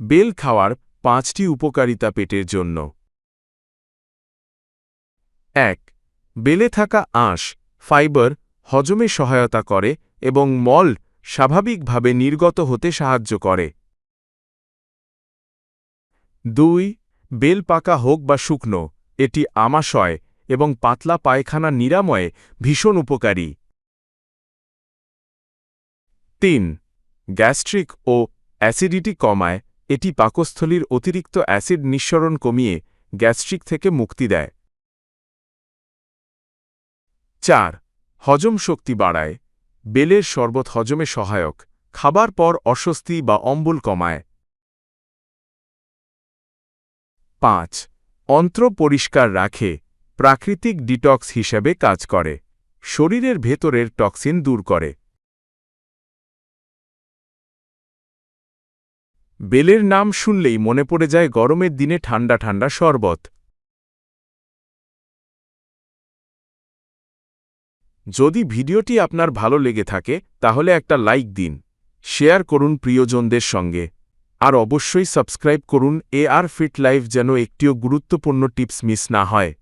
Bell খাওয়ার পাঁচটি উপকারিতা পেটের জন্য। এক, বেলে থাকা আঁশ, ফাইবার, হজমে সহায়তা করে এবং মল স্বাভাবিকভাবে নির্গত হতে সাহায্য করে। দুই, বেল পাকা হোক বা শুকনো, এটি আমাশয় এবং পাতলা পায়খানা নিরাময়ে ভীষণ উপকারী। তিন, গ্যাস্ট্রিক ও অ্যাসিডিটি কমায় এটি পাকস্থলীর অতিরিক্ত অ্যাসিড নিঃসরণ কমিয়ে গ্যাস্ট্রিক থেকে মুক্তি দেয়। চার, হজম শক্তি বাড়ায়। বেলের শরবত হজমে সহায়ক। খাবার পর অস্বস্তি বা অম্বল কমায়। পাঁচ, অন্ত্র পরিষ্কার রাখে। প্রাকৃতিক ডিটক্স হিসেবে কাজ করে। শরীরের ভেতরের টক্সিন দূর করে। বেলের নাম শুনলেই মনে পড়ে যায় গরমের দিনে ঠান্ডা ঠান্ডা শরবত। যদি ভিডিওটি আপনার ভালো লেগে থাকে, তাহলে একটা লাইক দিন, শেয়ার করুন প্রিয়জনদের সঙ্গে, আর অবশ্যই সাবস্ক্রাইব করুন এ আর ফিট লাইফ যেন একটিও গুরুত্বপূর্ণ টিপস মিস না হয়।